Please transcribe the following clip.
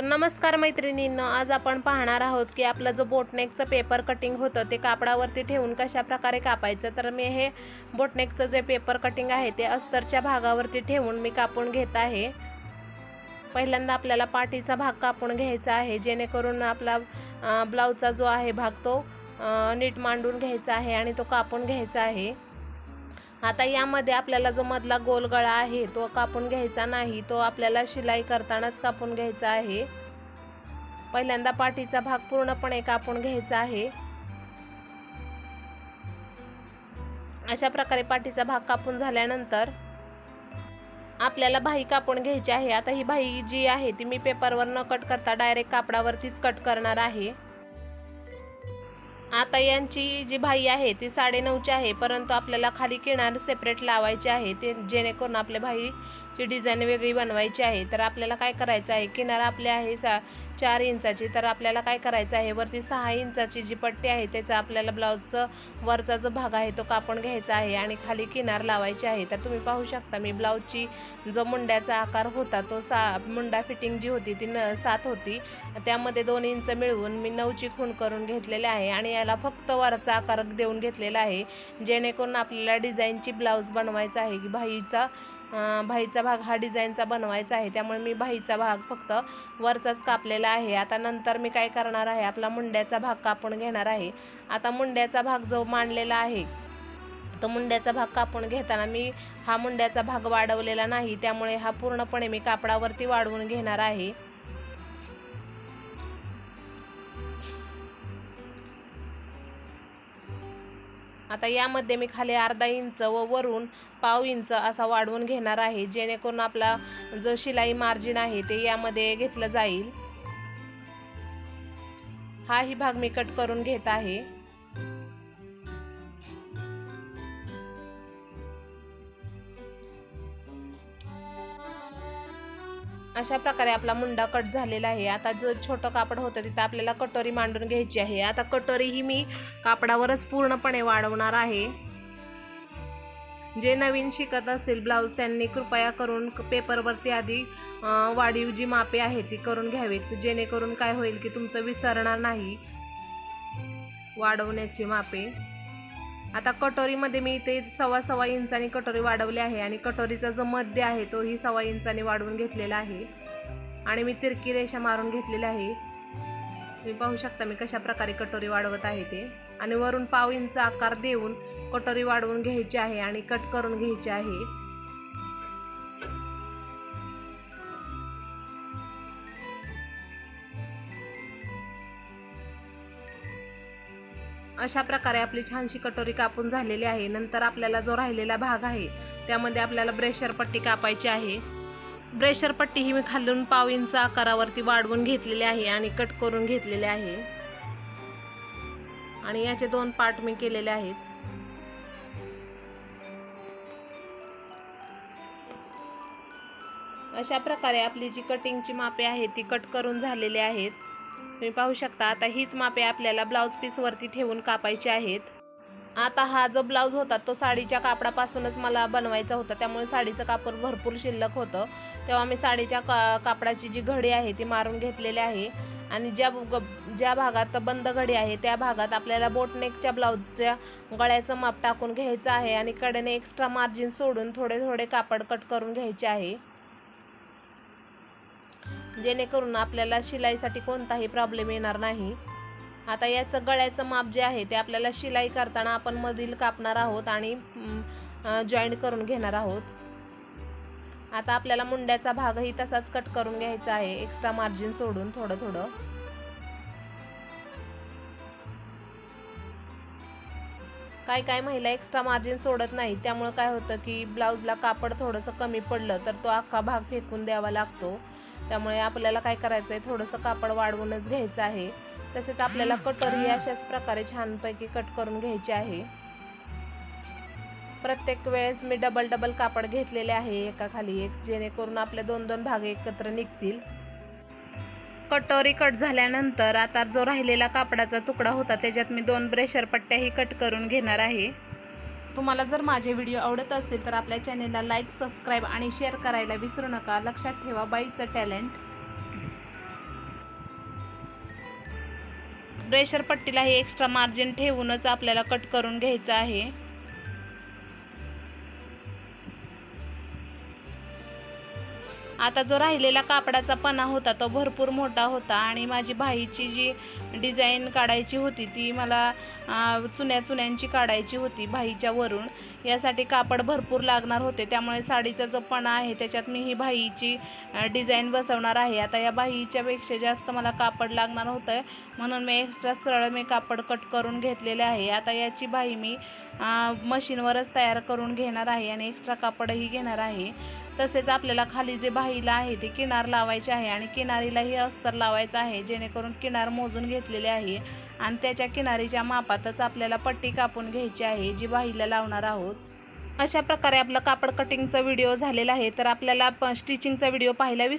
तर नमस्कार मैत्रिणींनो आज आपण पाहणार आहोत की आपलं जो बोटनेकचं पेपर कटिंग होतं ते कापडावरती ठेवून कशा प्रकारे कापायचं? तर मी हे बोटनेकचं जे पेपर कटिंग आहे ते अस्तरच्या भागावरती ठेवून मी कापून घेत आहे. पहिल्यांदा आपल्याला पाठीचा भाग कापून घ्यायचा आहे जेणेकरून आपला ब्लाऊजचा जो आहे भाग तो नीट मांडून घ्यायचा आहे आणि तो कापून घ्यायचा आहे. आता यामध्ये आपल्याला जो मधला गोल गळा आहे तो कापून घ्यायचा नाही तो आपल्याला शिलाई करतानाच कापून घ्यायचा आहे. पहिल्यांदा पाठीचा भाग पूर्णपणे कापून घ्यायचा आहे. अशा प्रकारे पाठीचा भाग कापून झाल्यानंतर आपल्याला भाई कापून घ्यायची आहे. आता ही भाई जी आहे ती मी पेपरवर न कट करता डायरेक्ट कापडावरतीच कट करणार आहे. आता यांची जी भाई आहे ती साडेनऊची आहे परंतु आपल्याला खाली किनार सेपरेट लावायची आहे ते जेणेकरून आपले भाई बाहीची डिझाईन वेगळी बनवायची आहे तर आपल्याला काय करायचं आहे? किनार आपले आहे सा चार इंचाची तर आपल्याला काय करायचं आहे? वरती सहा इंचाची जी पट्टी आहे त्याचा आपल्याला ब्लाऊजचं वरचा जो भाग आहे तो कापून घ्यायचा आहे आणि खाली किनार लावायची आहे. तर तुम्ही पाहू शकता मी ब्लाऊजची जो मुंड्याचा आकार होता तो सा मुंडा फिटिंग जी होती ती न सात होती. त्यामध्ये दोन इंच मिळवून मी नऊची खूण करून घेतलेले आहे आणि याला फक्त वरचा आकार देऊन घेतलेला आहे. जेणेकरून आपल्याला डिझाईनची ब्लाऊज बनवायचा आहे. की भाईचा भाईचा भाग हा डिझाईनचा बनवायचा आहे. त्यामुळे मी भाईचा भाग फक्त वरचाच कापलेला आहे. आता नंतर मी काय करणार आहे? आपला मुंड्याचा भाग कापून घेणार आहे. आता मुंड्याचा भाग जो मांडलेला आहे तो मुंड्याचा भाग कापून घेताना मी हा मुंड्याचा भाग वाढवलेला नाही. त्यामुळे हा पूर्णपणे मी कापडावरती वाढवून घेणार आहे. आता यामध्ये मी खाली अर्धा इंच व वरून पाव इंच असा वाढवून घेणार आहे. जेणेकरून आपला जो शिलाई मार्जिन आहे ते यामध्ये घेतलं जाईल. हाही भाग मी कट करून घेत आहे. अशा प्रकारे आपला मुंडा कट झालेला आहे. आता जो छोटं कापड होतं तिथं आपल्याला कटोरी मांडून घ्यायची आहे. आता कटोरी ही मी कापडावरच पूर्णपणे वाढवणार आहे. जे नवीन शिकत असतील ब्लाऊज त्यांनी कृपया करून पेपरवरती आधी वाढीव जी मापे आहे ती करून घ्यावीत. जेणेकरून काय होईल की तुमचं विसरणार नाही वाढवण्याची मापे. आता कटोरीमध्ये मी इथे सव्वा सव्वा इंचानी कटोरी वाढवली आहे आणि कटोरीचा जो मध्य आहे तोही सव्वा इंचाने वाढवून घेतलेला आहे. आणि मी तिरकी रेषा मारून घेतलेली आहे. तुम्ही पाहू शकता मी कशा प्रकारे कटोरी वाढवत आहे ते. आणि वरून पाव इंच आकार देऊन कटोरी वाढवून घ्यायची आहे आणि कट करून घ्यायची आहे. अशा प्रकारे आपली छानशी कटोरी कापून झालेली आहे. नंतर आपल्याला जो राहिलेला भाग आहे त्यामध्ये आपल्याला ब्रेशर पट्टी कापायची आहे. ब्रेशर पट्टी ही मी खालून पाव इंच आकारावरती वाढवून घेतलेली आहे आणि कट करून घेतलेले आहे. आणि याचे दोन पार्ट मी केलेले आहेत. अशा प्रकारे आपली जी कटिंगची मापे आहेत ती कट करून झालेली आहेत. तुम्ही पाहू शकता आता हीच मापे आपल्याला ब्लाऊज पीसवरती ठेवून कापायची आहेत. आता हा जो ब्लाऊज होता तो साडीच्या कापडापासूनच मला बनवायचा होता. त्यामुळे साडीचं कापड भरपूर शिल्लक होतं. तेव्हा मी साडीच्या का कापडाची जी घडी आहे ती मारून घेतलेली आहे. आणि ज्या ग- ज्या भागात बंद घडी आहे त्या भागात आपल्याला बोटनेकच्या ब्लाऊजच्या गळ्याचं माप टाकून घ्यायचं आहे. आणि कडेने एक्स्ट्रा मार्जिन सोडून थोडे थोडे कापड कट करून घ्यायचे आहे. जेणेकरून आपल्याला शिलाईसाठी कोणताही प्रॉब्लेम येणार नाही. आता याचं गळ्याचं माप जे आहे ते आपल्याला शिलाई करताना आपण मधील कापणार आहोत आणि जॉईंट करून घेणार आहोत. आता आपल्याला मुंड्याचा भागही तसाच कट करून घ्यायचा आहे. एक्स्ट्रा मार्जिन सोडून थोडं थोडं. काय काय महिला एक्स्ट्रा मार्जिन सोडत नाही त्यामुळं काय होतं की ब्लाऊजला कापड थोडंसं कमी पडलं तर तो अख्खा भाग फेकून द्यावा लागतो. त्यामुळे आपल्याला काय करायचं आहे थोडंसं कापड वाढवूनच घ्यायचं आहे. तसेच आपल्याला कटोरी अशाच प्रकारे छानपैकी कट करून घ्यायची आहे. प्रत्येक वेळेस मी डबल डबल कापड घेतलेले आहे एका खाली एक जेणेकरून आपले दोन दोन भाग एकत्र निघतील. कटोरी कट झाल्यानंतर आता जो राहिलेला कापडाचा तुकडा होता त्याच्यात मी दोन ब्रेशर पट्ट्याही कट करून घेणार आहे. तुम्हाला जर माझे व्हिडिओ आवडत असतील तर आपल्या चॅनेलला लाईक सबस्क्राईब आणि शेअर करायला विसरू नका. लक्षात ठेवा बाईचं टॅलेंट. प्रेशर पट्टीला हे एक्स्ट्रा मार्जिन ठेवूनच आपल्याला कट करून घ्यायचं आहे. आता जो राहिलेला कापडाचा पणा होता तो भरपूर मोठा होता आणि माझी भाईची जी डिझाईन काढायची होती ती मला चुन्या चुन्यांची काढायची होती भाईच्या वरून. यासाठी कापड भरपूर लागणार होते त्यामुळे साडीचा जो पणा आहे त्याच्यात मी ही भाईची डिझाईन बसवणार आहे. आता या भाईच्यापेक्षा जास्त मला कापड लागणार होतं म्हणून मी एक्स्ट्रा सरळ मी कापड कट करून घेतलेले आहे. आता याची भाई मी मशीनवरच तयार करून घेणार आहे आणि एक्स्ट्रा कापडही घेणार आहे. तसेच आपल्याला खाली जे बाहीला आहे ते किनार लावायचे आहे आणि किनारीलाही अस्तर लावायचं आहे जेणेकरून किनार मोजून घेतलेले आहे. आणि त्याच्या किनारीच्या मापातच आपल्याला पट्टी कापून घ्यायची आहे जी बाहीला लावणार आहोत. अशा प्रकारे आपलं कापड कटिंगचा व्हिडिओ झालेला आहे. तर आपल्याला प स्टिचिंगचा व्हिडिओ पाहायला विस